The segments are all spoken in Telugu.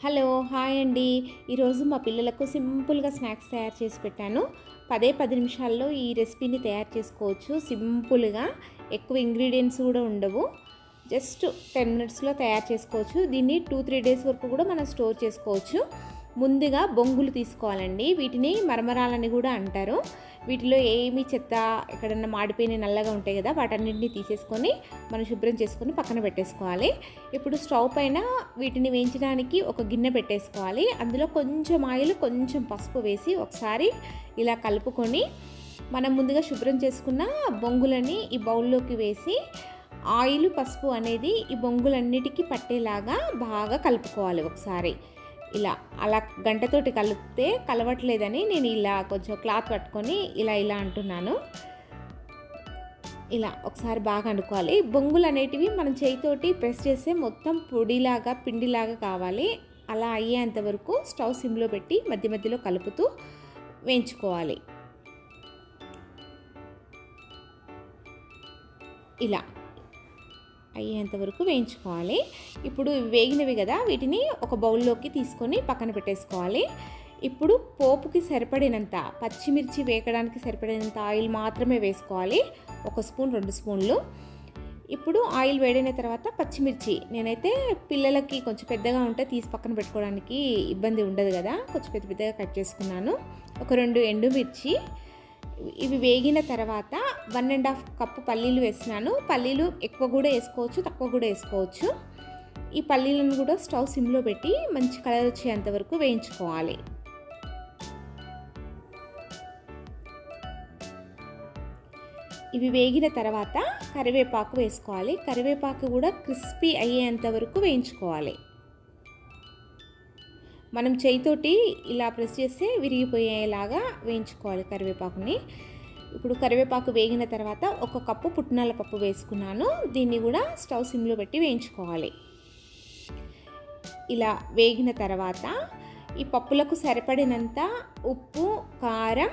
హలో హాయ్ అండి. ఈరోజు మా పిల్లలకు సింపుల్గా స్నాక్స్ తయారు చేసి పెట్టాను. పదే పది నిమిషాల్లో ఈ రెసిపీని తయారు చేసుకోవచ్చు. సింపుల్గా ఎక్కువ ఇంగ్రీడియంట్స్ కూడా ఉండవు. జస్ట్ టెన్ మినిట్స్లో తయారు చేసుకోవచ్చు. దీన్ని టూ త్రీ డేస్ వరకు కూడా మనం స్టోర్ చేసుకోవచ్చు. ముందుగా బొంగులు తీసుకోవాలండి. వీటిని మరమరాలని కూడా అంటారు. వీటిలో ఏమి చెత్త ఎక్కడన్నా మాడిపోయిన నల్లగా ఉంటాయి కదా వాటన్నింటినీ తీసేసుకొని మనం శుభ్రం చేసుకొని పక్కన పెట్టేసుకోవాలి. ఇప్పుడు స్టవ్ పైన వీటిని వేయించడానికి ఒక గిన్నె పెట్టేసుకోవాలి. అందులో కొంచెం ఆయిల్ కొంచెం పసుపు వేసి ఒకసారి ఇలా కలుపుకొని మనం ముందుగా శుభ్రం చేసుకున్న బొంగులని ఈ బౌల్లోకి వేసి ఆయిల్ పసుపు అనేది ఈ బొంగులన్నిటికీ పట్టేలాగా బాగా కలుపుకోవాలి ఒకసారి. ఇలా అలా గంటతోటి కలిపితే కలవట్లేదని నేను ఇలా కొంచెం క్లాత్ పట్టుకొని ఇలా ఇలా అంటున్నాను. ఇలా ఒకసారి బాగా అనుకోవాలి బొంగులు అనేటివి మనం చేయితోటి ప్రెస్ చేస్తే మొత్తం పొడిలాగా పిండిలాగా కావాలి. అలా అయ్యేంత వరకు స్టవ్ సిమ్లో పెట్టి మధ్య మధ్యలో కలుపుతూ వేయించుకోవాలి. ఇలా అయ్యేంత వరకు వేయించుకోవాలి. ఇప్పుడు వేగినవి కదా వీటిని ఒక బౌల్లోకి తీసుకొని పక్కన పెట్టేసుకోవాలి. ఇప్పుడు పోపుకి సరిపడినంత పచ్చిమిర్చి వేయడానికి సరిపడినంత ఆయిల్ మాత్రమే వేసుకోవాలి. ఒక స్పూన్ రెండు స్పూన్లు. ఇప్పుడు ఆయిల్ వేడిన తర్వాత పచ్చిమిర్చి. నేనైతే పిల్లలకి కొంచెం పెద్దగా ఉంటే తీసి పక్కన పెట్టుకోవడానికి ఇబ్బంది ఉండదు కదా కొంచెం పెద్ద పెద్దగా కట్ చేసుకున్నాను. ఒక రెండు ఎండుమిర్చి ఇవి వేగిన తర్వాత వన్ అండ్ హాఫ్ కప్పు పల్లీలు వేసినాను. పల్లీలు ఎక్కువ కూడా వేసుకోవచ్చు తక్కువ కూడా వేసుకోవచ్చు. ఈ పల్లీలను కూడా స్టవ్ సిమ్లో పెట్టి మంచి కలర్ వచ్చేంత వరకు వేయించుకోవాలి. ఇవి వేగిన తర్వాత కరివేపాకు వేసుకోవాలి. కరివేపాకు కూడా క్రిస్పీ అయ్యేంత వరకు వేయించుకోవాలి. మనం చేయితోటి ఇలా ప్రెస్ చేస్తే విరిగిపోయేలాగా వేయించుకోవాలి కరివేపాకుని. ఇప్పుడు కరివేపాకు వేగిన తర్వాత ఒక కప్పు పుట్నాల పప్పు వేసుకున్నాను. దీన్ని కూడా స్టవ్ సిమ్లో పెట్టి వేయించుకోవాలి. ఇలా వేగిన తర్వాత ఈ పప్పులకు సరిపడినంత ఉప్పు కారం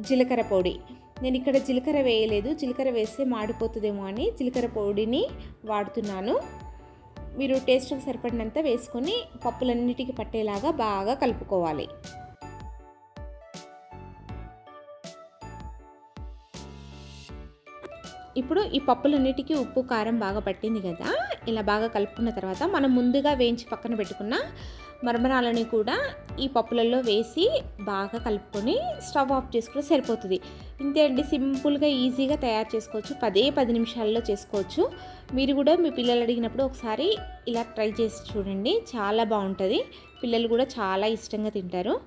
జీలకర్ర పొడి. నేను ఇక్కడ జీలకర్ర వేయలేదు. జీలకర్ర వేస్తే మాడిపోతుందేమో అని జీలకర్ర పొడిని వాడుతున్నాను. మీరు టేస్ట్కి సరిపడినంత వేసుకొని పప్పులన్నిటికీ పట్టేలాగా బాగా కలుపుకోవాలి. ఇప్పుడు ఈ పప్పులన్నిటికీ ఉప్పు కారం బాగా పట్టింది కదా ఇలా బాగా కలుపుకున్న తర్వాత మనం ముందుగా వేయించి పక్కన పెట్టుకున్న మరమరాలని కూడా ఈ పప్పులలో వేసి బాగా కలుపుకొని స్టవ్ ఆఫ్ చేసుకుంటే సరిపోతుంది. ఇంతే అండి సింపుల్గా ఈజీగా తయారు చేసుకోవచ్చు. పదే పది నిమిషాల్లో చేసుకోవచ్చు. మీరు కూడా మీ పిల్లలు అడిగినప్పుడు ఒకసారి ఇలా ట్రై చేసి చూడండి. చాలా బాగుంటుంది. పిల్లలు కూడా చాలా ఇష్టంగా తింటారు.